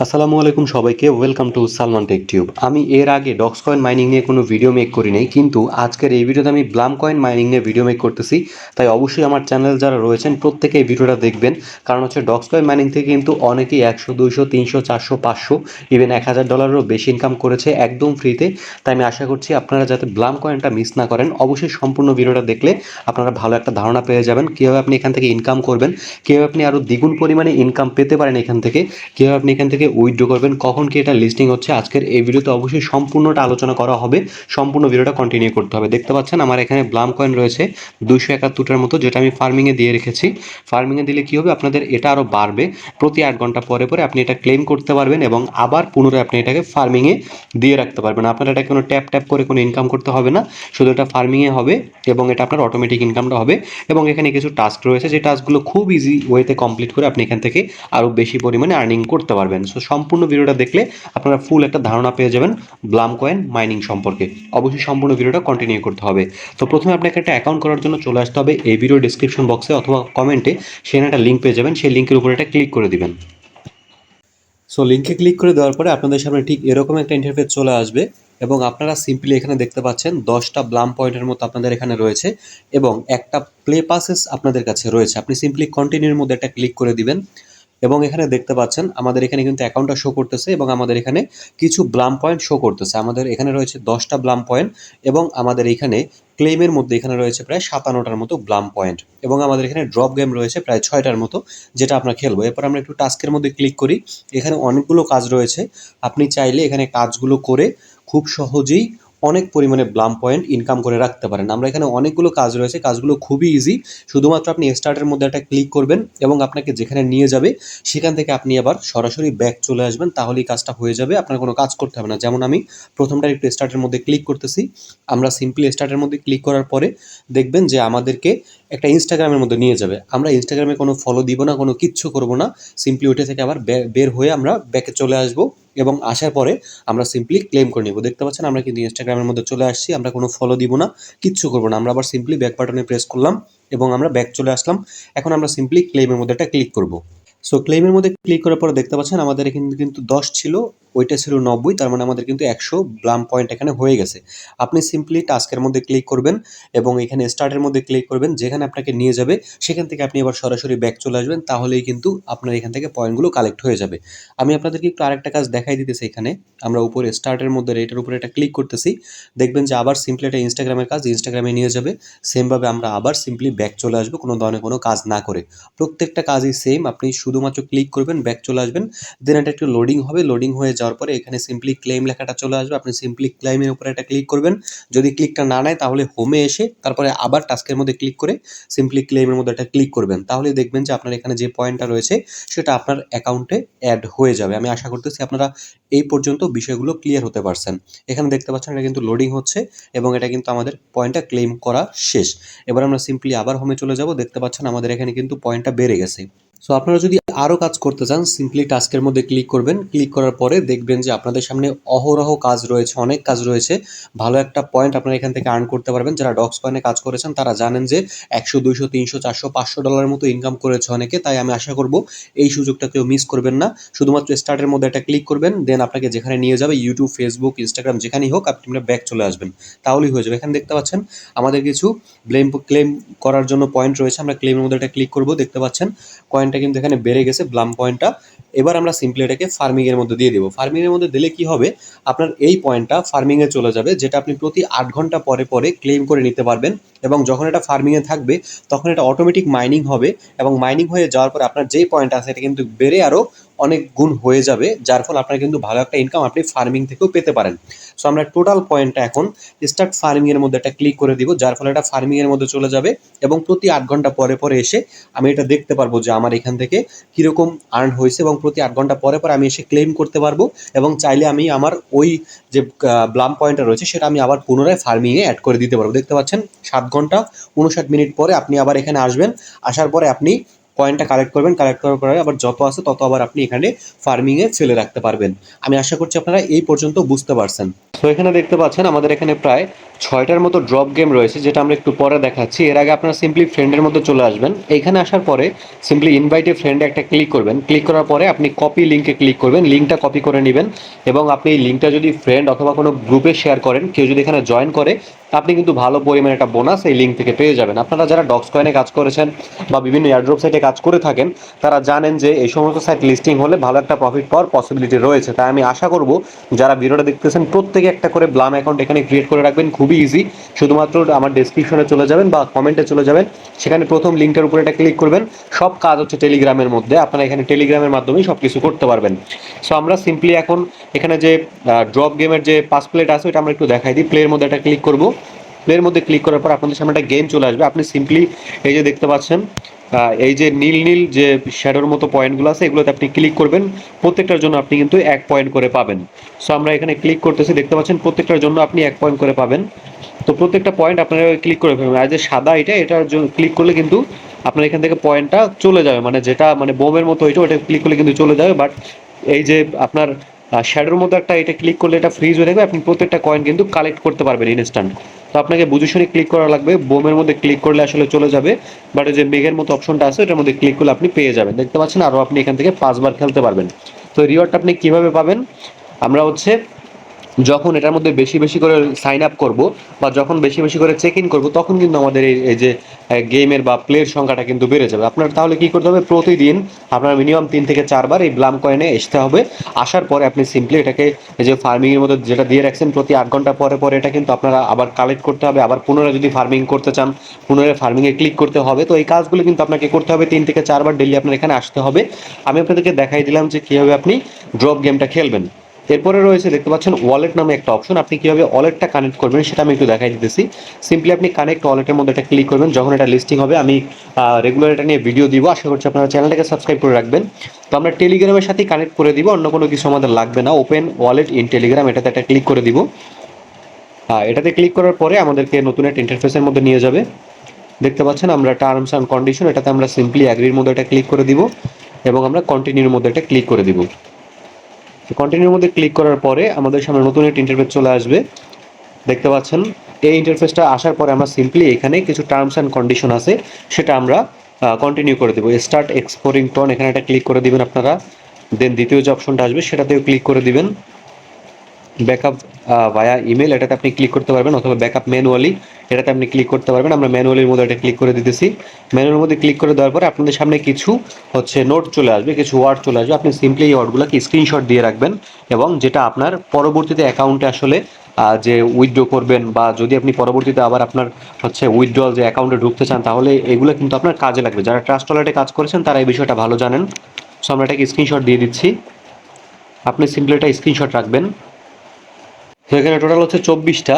আসসালামু আলাইকুম সবাইকে welcome to Salman tech tube আমি এর আগে ডক্স কয়েন মাইনিং নিয়ে কোনো ভিডিও মেক করি নাই, কিন্তু আজকের এই ভিডিওতে আমি ব্লাম কয়েন মাইনিং নিয়ে ভিডিও মেক করতেছি। তাই অবশ্যই আমার চ্যানেল যারা রয়েছেন প্রত্যেকে এই ভিডিওটা দেখবেন। কারণ হচ্ছে ডক্স কয়েন মাইনিং থেকে কিন্তু অনেকেই একশো, দুইশো, তিনশো, চারশো, পাঁচশো ইভেন এক হাজার ডলারেরও বেশি ইনকাম করেছে একদম ফ্রিতে তাই আমি আশা করছি আপনারা যাতে ব্লাম কয়েনটা মিস না করেন, অবশ্যই সম্পূর্ণ ভিডিওটা দেখলে আপনারা ভালো একটা ধারণা পেয়ে যাবেন, কীভাবে আপনি এখান থেকে ইনকাম করবেন, কীভাবে আপনি আরও দ্বিগুণ পরিমাণে ইনকাম পেতে পারেন এখান থেকে, কীভাবে আপনি এখান থেকে উইথড্র করবেন। কখন কি এটা লিস্টিং হচ্ছে? আজকের এই ভিডিওতে অবশ্যই সম্পূর্ণটা আলোচনা করা হবে। সম্পূর্ণ ভিডিওটা কন্টিনিউ করতে হবে। দেখতে পাচ্ছেন আমার এখানে ব্লাম কয়েন রয়েছে দুইশো একাত্তরটার মতো, যেটা আমি ফার্মিংয়ে দিয়ে রেখেছি। ফার্মিংয়ে দিলে কি হবে? আপনাদের এটা আরও বাড়বে। প্রতি আট ঘণ্টা পরে পরে আপনি এটা ক্লেম করতে পারবেন এবং আবার পুনরায় আপনি এটাকে ফার্মিংয়ে দিয়ে রাখতে পারবেন। আপনার এটা কোনো ট্যাপ ট্যাপ করে কোনো ইনকাম করতে হবে না। শুধু এটা ফার্মিংয়ে হবে এবং এটা আপনার অটোমেটিক ইনকামটা হবে এবং এখানে কিছু টাস্ক রয়েছে। যে টাস্কগুলো খুব ইজি ওয়েতে কমপ্লিট করে আপনি এখান থেকে আরও বেশি পরিমাণে আর্নিং করতে পারবেন। সম্পূর্ণ ভিডিওটা দেখলে আপনারা ফুল একটা ধারণা পেয়ে যাবেন ব্লাম কয়েন মাইনিং সম্পর্কে। অবশ্যই সম্পূর্ণ ভিডিওটা কন্টিনিউ করতে হবে। তো প্রথমে আপনাকে একটা অ্যাকাউন্ট করার জন্য চলে আসতে হবে এই ভিডিও ডিসক্রিপশন বক্সে অথবা কমেন্টে সেখানে একটা লিঙ্ক পেয়ে যাবেন, সেই লিঙ্কের উপরে একটা ক্লিক করে দিবেন। সো লিঙ্কে ক্লিক করে দেওয়ার পরে আপনাদের সামনে ঠিক এরকম একটা ইন্টারফেস চলে আসবে এবং আপনারা সিম্পলি এখানে দেখতে পাচ্ছেন দশটা ব্লাম পয়েন্টের মতো আপনাদের এখানে রয়েছে এবং একটা প্লে পাসেস আপনাদের কাছে রয়েছে। আপনি সিম্পলি কন্টিনিউর মধ্যে একটা ক্লিক করে দিবেন। এবং এখানে দেখতে পাচ্ছেন, আমাদের এখানে কিন্তু অ্যাকাউন্টটা শো করতেছে এবং আমাদের এখানে কিছু ব্লাম পয়েন্ট শো করতেছে। আমাদের এখানে রয়েছে দশটা ব্লাম পয়েন্ট এবং আমাদের এখানে ক্লেমের মধ্যে এখানে রয়েছে প্রায় সাতান্নটার মতো ব্লাম পয়েন্ট এবং আমাদের এখানে ড্রপ গেম রয়েছে প্রায় ছয়টার মতো যেটা আমরা খেলব। এরপর আমরা একটু টাস্কের মধ্যে ক্লিক করি। এখানে অনেকগুলো কাজ রয়েছে। আপনি চাইলে এখানে কাজগুলো করে খুব সহজেই অনেক পরিমাণে ব্লাম পয়েন্ট ইনকাম করে রাখতে পারেন। আমরা এখানে অনেকগুলো কাজ রয়েছে, কাজগুলো খুবই ইজি শুধুমাত্র আপনি স্টার্টের মধ্যে একটা ক্লিক করবেন এবং আপনাকে যেখানে নিয়ে যাবে, সেখান থেকে আপনি আবার সরাসরি ব্যাক চলে আসবেন, তাহলেই কাজটা হয়ে যাবে। আপনার কোনো কাজ করতে হবে না। যেমন আমি প্রথমটা একটু স্টার্টের মধ্যে ক্লিক করতেছি। আমরা সিম্পলি স্টার্টের মধ্যে ক্লিক করার পরে দেখবেন যে আমাদেরকে একটা ইনস্টাগ্রামের মধ্যে নিয়ে যাবে। আমরা ইনস্টাগ্রামে কোনো ফলো দিব না, কোনো কিচ্ছু করব না। সিম্পলি ওইটা থেকে আবার বের হয়ে আমরা ব্যাকে চলে আসব। এবং আসার পরে আমরা সিম্পলি ক্লেম করে নেব। দেখতে পাচ্ছেন, আমরা কিন্তু ইনস্টাগ্রামের মধ্যে চলে আসছি, আমরা কোনো ফলো দিব না, কিচ্ছু করব না। আমরা আবার সিম্পলি ব্যাক বাটনে প্রেস করলাম এবং আমরা ব্যাক চলে আসলাম। এখন আমরা সিম্পলি ক্লেমের মধ্যে একটা ক্লিক করব। সো ক্লেমের মধ্যে ক্লিক করার পর দেখতে পাচ্ছেন আমাদের এখানে কিন্তু দশ ছিল, ওইটা ছিল নব্বই, তার মানে আমাদের কিন্তু একশো ব্লাম পয়েন্ট এখানে হয়ে গেছে। আপনি সিম্পলি টাস্কের মধ্যে ক্লিক করবেন এবং এখানে স্টার্টের মধ্যে ক্লিক করবেন, যেখানে আপনাকে নিয়ে যাবে, সেখান থেকে আপনি আবার সরাসরি ব্যাক চলে আসবেন, তাহলেই কিন্তু আপনার এখান থেকে পয়েন্টগুলো কালেক্ট হয়ে যাবে। আমি আপনাদেরকে একটু আরেকটা কাজ দেখাই দিতেছি এখানে, আমরা উপরে স্টার্টের মধ্যে এটার উপরে একটা ক্লিক করতেছি, দেখবেন যে আবার সিম্পলি একটা ইনস্টাগ্রামের কাজ ইনস্টাগ্রামে নিয়ে যাবে সেমভাবে আমরা আবার সিম্পলি ব্যাক চলে আসব, কোনো ধরনের কোনো কাজ না করে। প্রত্যেকটা কাজই সেম আপনি শুধুমাত্র ক্লিক করবেন ব্যাক চলে আসবেন। দেন এটা একটু লোডিং হবে। লোডিং হয়ে যাওয়ার পরে এখানে সিম্পলি ক্লেম লেখাটা চলে আসবে। আপনি সিম্পলি ক্লেমের উপরে একটা ক্লিক করবেন। যদি ক্লিকটা না নেয়, তাহলে হোমে এসে তারপরে আবার টাস্কের মধ্যে ক্লিক করে সিম্পলি ক্লেমের মধ্যে একটা ক্লিক করবেন। তাহলে দেখবেন যে আপনার এখানে যে পয়েন্টটা রয়েছে, সেটা আপনার অ্যাকাউন্টে অ্যাড হয়ে যাবে। আমি আশা করতেছি আপনারা এই পর্যন্ত বিষয়গুলো ক্লিয়ার হতে পারছেন। এখানে দেখতে পাচ্ছেন এটা কিন্তু লোডিং হচ্ছে এবং এটা কিন্তু আমাদের পয়েন্টটা ক্লেম করা শেষ। এবার আমরা সিম্পলি আবার হোমে চলে যাব। দেখতে পাচ্ছেন আমাদের এখানে কিন্তু পয়েন্টটা বেড়ে গেছে। সো আপনারা যদি আরও কাজ করতে চান সিম্পলি টাস্কের মধ্যে ক্লিক করবেন। ক্লিক করার পরে দেখবেন যে আপনাদের সামনে অহরহ কাজ রয়েছে, অনেক কাজ রয়েছে। ভালো একটা পয়েন্ট আপনারা এখান থেকে আর্ন করতে পারবেন। যারা ডক্স কয়েনে কাজ করেছেন, তারা জানেন যে একশো, দুইশো, তিনশো, চারশো, পাঁচশো ডলারের মতো ইনকাম করেছে অনেকে। তাই আমি আশা করব এই সুযোগটা কেউ মিস করবেন না। শুধুমাত্র স্টার্টের মধ্যে একটা ক্লিক করবেন দেন আপনাকে যেখানে নিয়ে যাবে ইউটিউব ফেসবুক ইনস্টাগ্রাম যেখানেই হোক, আপনি ব্যাক চলে আসবেন। তাহলেই হয়ে যাবে। এখানে দেখতে পাচ্ছেন, আমাদের কিছু ব্লেম ক্লেম করার জন্য পয়েন্ট রয়েছে। আমরা ক্লেমের মধ্যে একটা ক্লিক করব। দেখতে পাচ্ছেন কয়েনটা কিন্তু এখানে বেড়ে গেছে ব্লাম পয়েন্টটা। এবার আমরা সিম্পলি এটাকে ফার্মিংয়ের মধ্যে দিয়ে দেবো। ফার্মিংয়ের মধ্যে দিলে কি হবে? আপনার এই পয়েন্টটা ফার্মিংয়ে চলে যাবে, যেটা আপনি প্রতি আট ঘণ্টা পরে পরে ক্লেম করে নিতে পারবেন। এবং যখন এটা ফার্মিংয়ে থাকবে, তখন এটা অটোমেটিক মাইনিং হবে। এবং মাইনিং হয়ে যাওয়ার পর আপনার যেই পয়েন্ট আছে, এটা কিন্তু বেড়ে আরও অনেক গুণ হয়ে যাবে, যার ফলে আপনার কিন্তু ভালো একটা ইনকাম আপনি ফার্মিং থেকেও পেতে পারেন। সো আমরা টোটাল পয়েন্টটা এখন স্টার্ট ফার্মিংয়ের মধ্যে একটা ক্লিক করে দিব, যার ফলে এটা ফার্মিংয়ের মধ্যে চলে যাবে এবং প্রতি আট ঘণ্টা পরে পরে এসে আমি এটা দেখতে পারব যে আমার এখান থেকে কীরকম আর্ন হয়েছে এবং প্রতি আট ঘণ্টা পরে পরে আমি এসে ক্লেম করতে পারব এবং চাইলে আমি আমার ওই যে ব্লাম পয়েন্টটা রয়েছে সেটা আমি আবার পুনরায় ফার্মিংয়ে অ্যাড করে দিতে পারব। দেখতে পাচ্ছেন, সাত ঘণ্টা, উনষাট মিনিট পরে আপনি আবার এখানে আসবেন, আসার পরে আপনি কয়েনটা কালেক্ট করবেন কালেক্ট করার পরে আবার যত আছে তত আবার আপনি এখানে ফার্মিংয়ে ফেলে রাখতে পারবেন। আমি আশা করছি আপনারা এই পর্যন্ত বুঝতে পারছেন। তো এখানে দেখতে পাচ্ছেন আমাদের এখানে প্রায় ছয়টার মতো ড্রপ গেম রয়েছে, যেটা আমরা একটু পরে দেখাচ্ছি। এর আগে আপনারা সিম্পলি ফ্রেন্ডের মধ্যে চলে আসবেন। এইখানে আসার পরে সিম্পলি ইনভাইটে ফ্রেন্ডে একটা ক্লিক করবেন। ক্লিক করার পরে আপনি কপি লিঙ্কে ক্লিক করবেন। লিঙ্কটা কপি করে নেবেন এবং আপনি এই লিঙ্কটা যদি ফ্রেন্ড অথবা কোনো গ্রুপে শেয়ার করেন, কেউ যদি এখানে জয়েন করে আপনি কিন্তু ভালো পরিমাণে একটা বোনাস এই লিঙ্ক থেকে পেয়ে যাবেন। আপনারা যারা ডক্স কয়েনে কাজ করেছেন বা বিভিন্ন এয়ারড্রপ সাইটে কাজ করে থাকেন, তারা জানেন যে এই সমস্ত সাইট লিস্টিং হলে ভালো একটা প্রফিট পাওয়ার পসিবিলিটি রয়েছে। তাই আমি আশা করব যারা ভিডিওটা দেখতেছেন, প্রত্যেকে একটা করে ব্লাম অ্যাকাউন্ট এখানে ক্রিয়েট করে রাখবেন। খুবই ইজি শুধুমাত্র আমার ডেসক্রিপশনে চলে যাবেন বা কমেন্টে চলে যাবেন। সেখানে প্রথম লিঙ্কটার উপরে এটা ক্লিক করবেন। সব কাজ হচ্ছে টেলিগ্রামের মধ্যে। আপনারা এখানে টেলিগ্রামের মাধ্যমেই সব কিছু করতে পারবেন। সো আমরা সিম্পলি এখন এখানে যে ড্রপ গেমের যে পাস প্লেট আছে ওটা আমরা একটু দেখাই দিই। প্লের মধ্যে একটা ক্লিক করব। প্লের মধ্যে ক্লিক করার পর আপনাদের সামনে একটা গেম চলে আসবে। আপনি সিম্পলি এই যে দেখতে পাচ্ছেন এই যে নীল নীল যে শ্যাডোর মতো পয়েন্টগুলো আছে, এগুলোতে আপনি ক্লিক করবেন। প্রত্যেকটার জন্য আপনি কিন্তু এক পয়েন্ট করে পাবেন। সো আমরা এখানে ক্লিক করতেছি, দেখতে পাচ্ছেন, প্রত্যেকটার জন্য আপনি এক পয়েন্ট করে পাবেন। তো প্রত্যেকটা পয়েন্ট আপনারা ক্লিক করে ফেলবেন। আর যে সাদা এটা, এটার জন্য ক্লিক করলে কিন্তু আপনার এখান থেকে পয়েন্টটা চলে যাবে। মানে যেটা মানে বোমের মতো ওইটা ওটা ক্লিক করলে কিন্তু চলে যাবে। বাট এই যে আপনার শ্যাডোর মতো একটা এটা ক্লিক করলে এটা ফ্রিজ হয়ে থাকবে। আপনি প্রত্যেকটা কয়েন কিন্তু কালেক্ট করতে পারবেন ইনস্ট্যান্ট তো আপনাকে বুঝে শুনে ক্লিক করা লাগবে। বোমের মধ্যে ক্লিক করলে আসলে চলে যাবে। বাট যে মেঘের মতো অপশনটা আছে, ওটার মধ্যে ক্লিক করলে আপনি পেয়ে যাবেন। দেখতে পাচ্ছেন আরও আপনি এখান থেকে পাঁচবার খেলতে পারবেন। তো রিওয়ার্ডটা আপনি কীভাবে পাবেন? আমরা হচ্ছে যখন এটার মধ্যে বেশি বেশি করে সাইন আপ করব বা যখন বেশি বেশি করে চেক ইন করব, তখন কিন্তু আমাদের এই যে গেমের বা প্লের সংখ্যাটা কিন্তু বেড়ে যাবে। আপনার তাহলে কি করতে হবে? প্রতিদিন আপনার মিনিমাম তিন থেকে চারবার এই ব্লাম কয়েনে আসতে হবে। আসার পরে আপনি সিম্পলি এটাকে এই যে ফার্মিংয়ের মধ্যে যেটা দিয়ে রাখছেন, প্রতি আট ঘণ্টা পরে পরে এটা কিন্তু আপনারা আবার কালেক্ট করতে হবে। আবার পুনরায় যদি ফার্মিং করতে চান, পুনরায় ফার্মিংয়ে ক্লিক করতে হবে। তো এই কাজগুলো কিন্তু আপনাকে করতে হবে। তিন থেকে চারবার ডেলি আপনার এখানে আসতে হবে। আমি আপনাদেরকে দেখাই দিলাম যে কীভাবে আপনি ড্রপ গেমটা খেলবেন। এরপরে রয়েছে, দেখতে পাচ্ছেন ওয়ালেট নামে একটা অপশন আপনি কীভাবে ওয়ালেটটা কানেক্ট করবেন সেটা আমি একটু দেখাই দিতেছি। সিম্পলি আপনি কানেক্ট ওয়ালেটের মধ্যে এটা ক্লিক করবেন, যখন এটা লিস্টিং হবে, আমি রেগুলার এটা নিয়ে ভিডিও দিব। আশা করছি আপনারা চ্যানেলটাকে সাবস্ক্রাইব করে রাখবেন। তো আমরা টেলিগ্রামের সাথে কানেক্ট করে দিব, অন্য কোনো কিছু আমাদের লাগবে না। ওপেন ওয়ালেট ইন টেলিগ্রাম এটাতে একটা ক্লিক করে দিব। এটাতে ক্লিক করার পরে আমাদেরকে নতুন একটা ইন্টারফেসের মধ্যে নিয়ে যাবে। দেখতে পাচ্ছেন, আমরা টার্মস অ্যান্ড কন্ডিশন এটাতে আমরা সিম্পলি অ্যাগ্রির মধ্যে এটা ক্লিক করে দিব এবং আমরা কন্টিনিউর মধ্যে এটা ক্লিক করে দিব। কন্টিনিউর মধ্যে ক্লিক করার পরে আমাদের সামনে নতুন একটা ইন্টারফেস চলে আসবে। দেখতে পাচ্ছেন? এই ইন্টারফেসটা আসার পরে আমরা সিম্পলি এখানে কিছু টার্মস অ্যান্ড কন্ডিশন আছে, সেটা আমরা কন্টিনিউ করে দেবো। স্টার্ট এক্সপোরিং টন এখানে একটা ক্লিক করে দিবেন আপনারা। দেন দ্বিতীয় যে অপশনটা আসবে, সেটাতেও ক্লিক করে দিবেন। ব্যাকআপ ভায়া ইমেল এটাতে আপনি ক্লিক করতে পারবেন, অথবা ব্যাকআপ ম্যানুয়ালি এটাতে আপনি ক্লিক করতে পারবেন। আমরা ম্যানুয়ালির মধ্যে এটা ক্লিক করে দিতেছি। ম্যানুয়ালের মধ্যে ক্লিক করে দেওয়ার পরে আপনাদের সামনে কিছু হচ্ছে নোট চলে আসবে, কিছু ওয়ার্ড চলে আসবে। আপনি সিম্পলি এই ওয়ার্ডগুলোকে স্ক্রিনশট দিয়ে রাখবেন এবং যেটা আপনার পরবর্তীতে অ্যাকাউন্টে আসলে যে উইথড্র করবেন বা যদি আপনি পরবর্তীতে আবার আপনার হচ্ছে উইথড্রল যে অ্যাকাউন্টে ঢুকতে চান, তাহলে এগুলো কিন্তু আপনার কাজে লাগবে। যারা ট্রাস্ট ওয়ালেটে কাজ করেছেন, তারা এই বিষয়টা ভালো জানেন। সো আমরা এটাকে স্ক্রিনশট দিয়ে দিচ্ছি। আপনি সিম্পলি এটা স্ক্রিনশট রাখবেন। তো এখানে টোটাল হচ্ছে চব্বিশটা।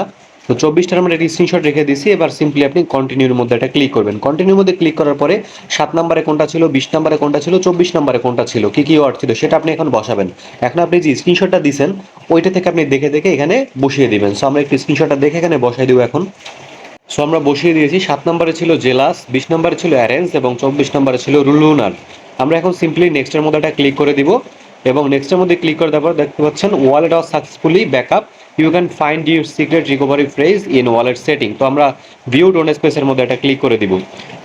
তো চব্বিশটার আমরা একটি স্ক্রিনশট রেখে দিছি এবার সিম্পলি আপনি কন্টিনিউর মধ্যে এটা ক্লিক করবেন। কন্টিনিউর মধ্যে ক্লিক করার পরে সাত নম্বরে কোনটা ছিল, বিশ নম্বরে কোনটা ছিল, চব্বিশ নম্বরে কোনটা ছিল, কী কী ওয়ার্ড ছিল, সেটা আপনি এখন বসাবেন। এখন আপনি যে স্ক্রিনশটটা দিছেন, ওইটা থেকে আপনি দেখে দেখে এখানে বসিয়ে দিবেন। সো আমরা একটি স্ক্রিনশটটা দেখে এখানে বসাই দেবো এখন। সো আমরা বসিয়ে দিয়েছি, সাত নম্বরে ছিল জেলাস, বিশ নম্বরে ছিল অ্যারেঞ্জ এবং চব্বিশ নম্বরে ছিল রুলুনার। আমরা এখন সিম্পলি নেক্সটের মধ্যে একটা ক্লিক করে দিব। এবং নেক্সটের মধ্যে ক্লিক করে দেওয়ার পর দেখতে পাচ্ছেন wallet of successfully backup you can find your secret recovery phrase in wallet setting তো আমরা ভিউ ডোন স্পেসের মধ্যে একটা ক্লিক করে দিব।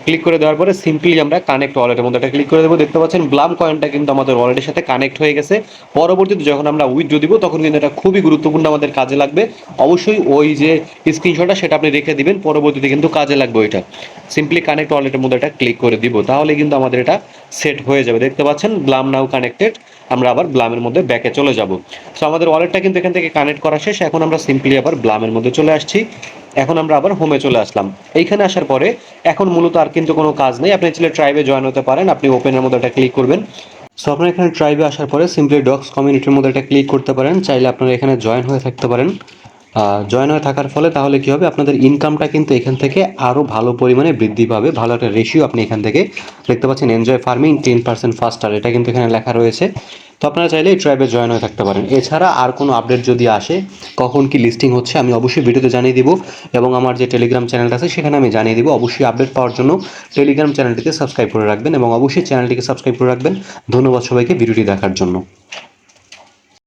ক্লিক করে দেওয়ার পরে সিম্পলি আমরা কানেক্ট ওয়ালেটের মধ্যে একটা ক্লিক করে দেবো। দেখতে পাচ্ছেন ব্লাম কয়েনটা কিন্তু আমাদের ওয়ালেটের সাথে কানেক্ট হয়ে গেছে। পরবর্তীতে যখন আমরা উইথড্র দিব, তখন কিন্তু এটা খুবই গুরুত্বপূর্ণ আমাদের কাজে লাগবে। অবশ্যই ওই যে স্ক্রিনশটটা সেটা আপনি রেখে দিবেন, পরবর্তীতে কিন্তু কাজে লাগবে ওইটা। সিম্পলি কানেক্ট ওয়ালেটের মধ্যে এটা ক্লিক করে দিব, তাহলে কিন্তু আমাদের এটা সেট হয়ে যাবে। দেখতে পাচ্ছেন ব্লাম নাও কানেক্টেড আমরা আবার ব্লামের মধ্যে ব্যাকে চলে যাব। সো আমাদের ওয়ালেটটা কিন্তু এখান থেকে কানেক্ট করা শেষ। এখন আমরা সিম্পলি আবার ব্লামের মধ্যে চলে আসছি। এখন আমরা আবার হোমে চলে আসলাম। এইখানে আসার পরে এখন মূলত আর কিন্তু কোনো কাজ নেই। আপনি চাইলে ট্রাইবে জয়েন হতে পারেন। আপনি ওপেনের মধ্যে একটা ক্লিক করবেন। সো আপনারা এখানে ট্রাইবে আসার পরে সিম্পলি ডক্স কমিউনিটির মধ্যে একটা ক্লিক করতে পারেন। চাইলে আপনারা এখানে জয়েন হয়ে থাকতে পারেন। জয়েন হয়ে থাকার ফলে তাহলে কি হবে? আপনাদের ইনকামটা কিন্তু এখান থেকে আরও ভালো পরিমাণে বৃদ্ধি পাবে। ভালো একটা রেশিও আপনি এখান থেকে দেখতে পাচ্ছেন। Enjoy farming ten percent faster এটা কিন্তু এখানে লেখা রয়েছে। তো আপনারা চাইলে এই ট্রাইবে জয়েন হয়ে থাকতে পারেন। এছাড়া আর কোনো আপডেট যদি আসে, কখন কি লিস্টিং হচ্ছে, আমি অবশ্যই ভিডিওতে জানিয়ে দিব এবং আমার যে টেলিগ্রাম চ্যানেলটা আছে, সেখানে আমি জানিয়ে দিব। অবশ্যই আপডেট পাওয়ার জন্য টেলিগ্রাম চ্যানেলটিকে সাবস্ক্রাইব করে রাখবেন এবং অবশ্যই চ্যানেলটিকে সাবস্ক্রাইব করে রাখবেন। ধন্যবাদ সবাইকে ভিডিওটি দেখার জন্য।